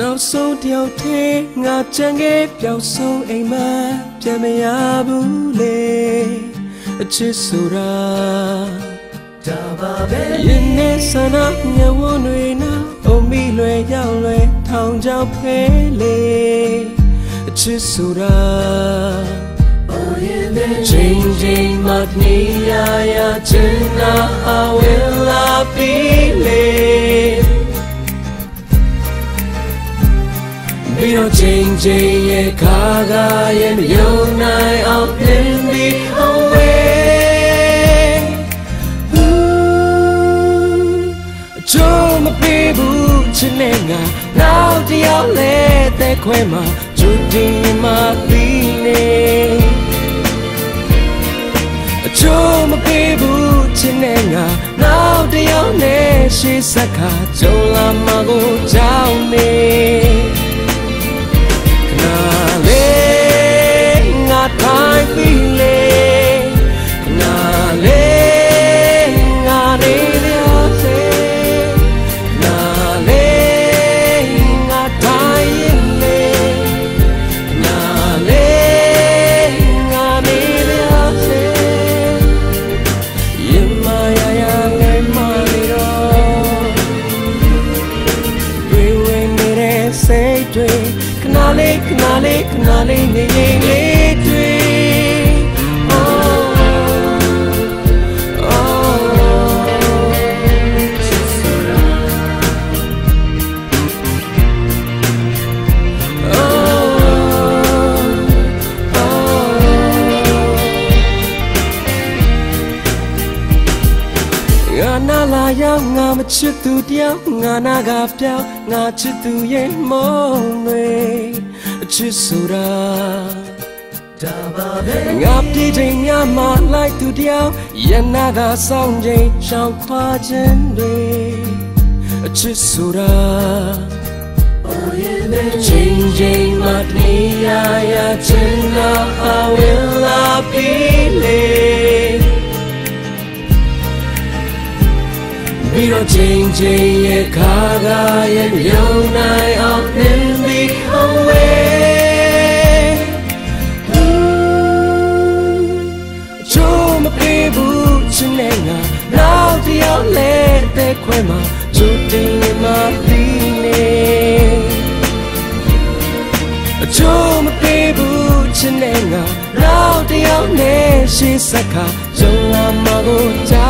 နောက်ဆုံးတယောက်သေးငါကြံခဲ့ပျောက်ဆုံးအိမ်မှာပြန်မရဘူးလေအချစ်ဆိုတာဒါပါပဲယင်းနဲ့ဆန္ဒမျက်ဝန်းတွေနာအုံမိလွယ်ရောက်လွယ်ထောင်ချောက်ဖဲလေအချစ်ဆိုတာချိန်ချိန်မှနေရရချင် ချိန်ချိန်ရဲ့ခါခါရဲ့မယုံနိုင်အောင်ပြင်းပြီး away အချိုးမပေးဘူးချစ်နေငါနောက်တယောက်လဲတဲ့ခွဲမှာချူတင်မှပြီးနေအချိုးမပေးဘူးချစ်နေငါနောက်တယောက်နဲ့ရှေ့ဆက်ခါကြုံလာမှာကိုကြောက်နေနာ တ်တွေခဏလေးခဏလေးခဏလေးနေနေလေးတွေ လာရောက်ငါမချစ်သူတယောက်ငါနာကပြောင်းငါချစ်သူရဲ့မုန်းတွေအချစ်ဆိုတာဒါပါပဲငါပြည်ချိန်ညမှာလိုက်သူတယောက်ရနာကဆောင်ချိန်ရှောင်ခွာခြင်းတွေအချစ်ဆိုတာချိန်ချိန်မှနေရရချင်လာအဝဲလာပြီလေ တော့ချိန်ချိန်ရဲ့ခါခါရဲ့ယုံနိုင်အောင်နှင်းပြီး away ချိုးမပြေဘူးချင်နေငါနောက်တယောက်လဲတဲ့ခွဲမှာချူတင်မှပြီးနေအချိုးမပြေဘူးချင်နေငါနောက်တယောက်နဲ့ရှေ့ဆက်ခါယုံလာမှာကိုကြော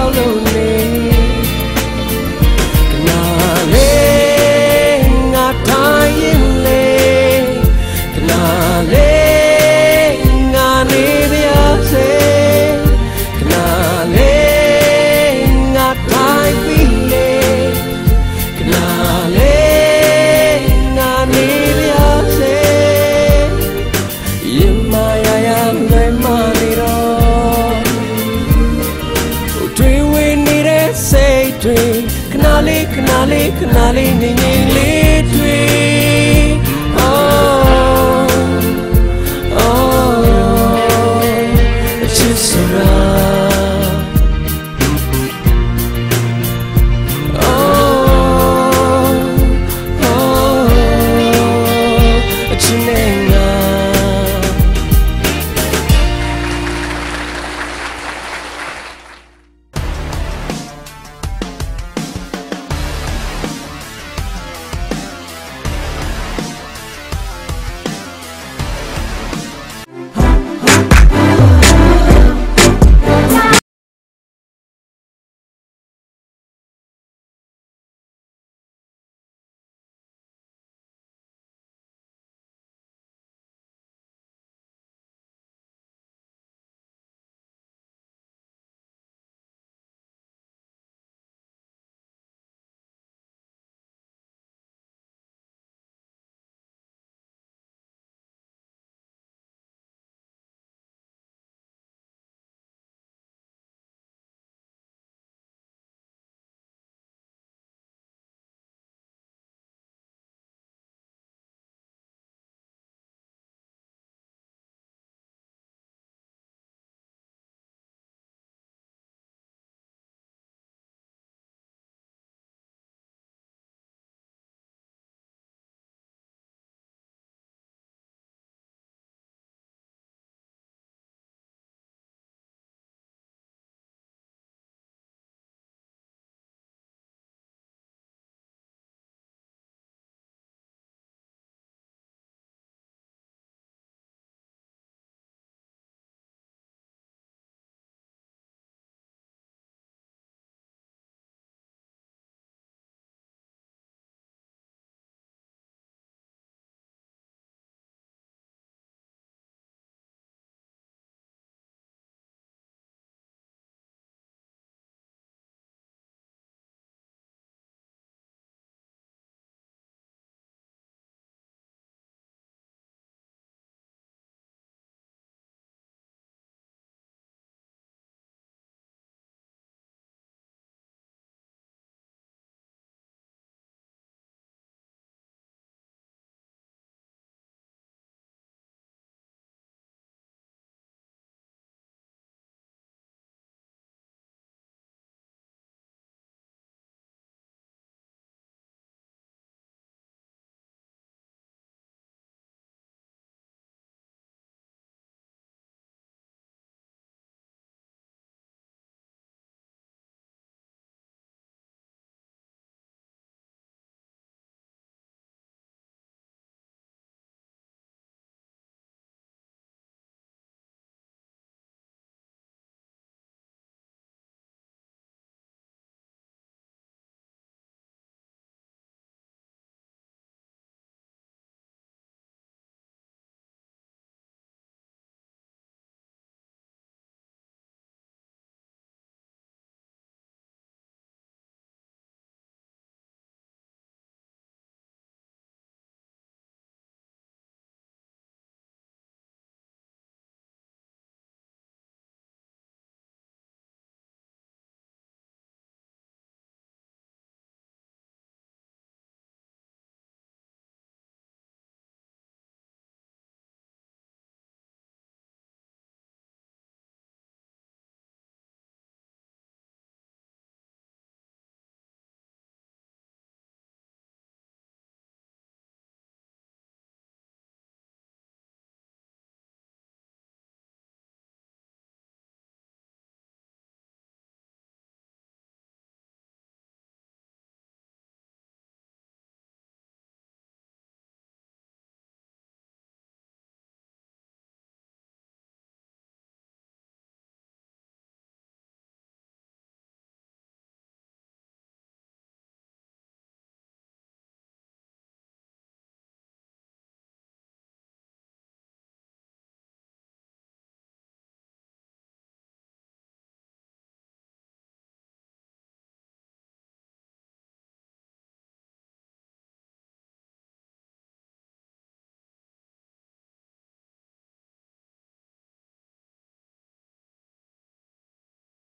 လေးခဏလေးနေနေလေးတွေ့အော်အော် It's just so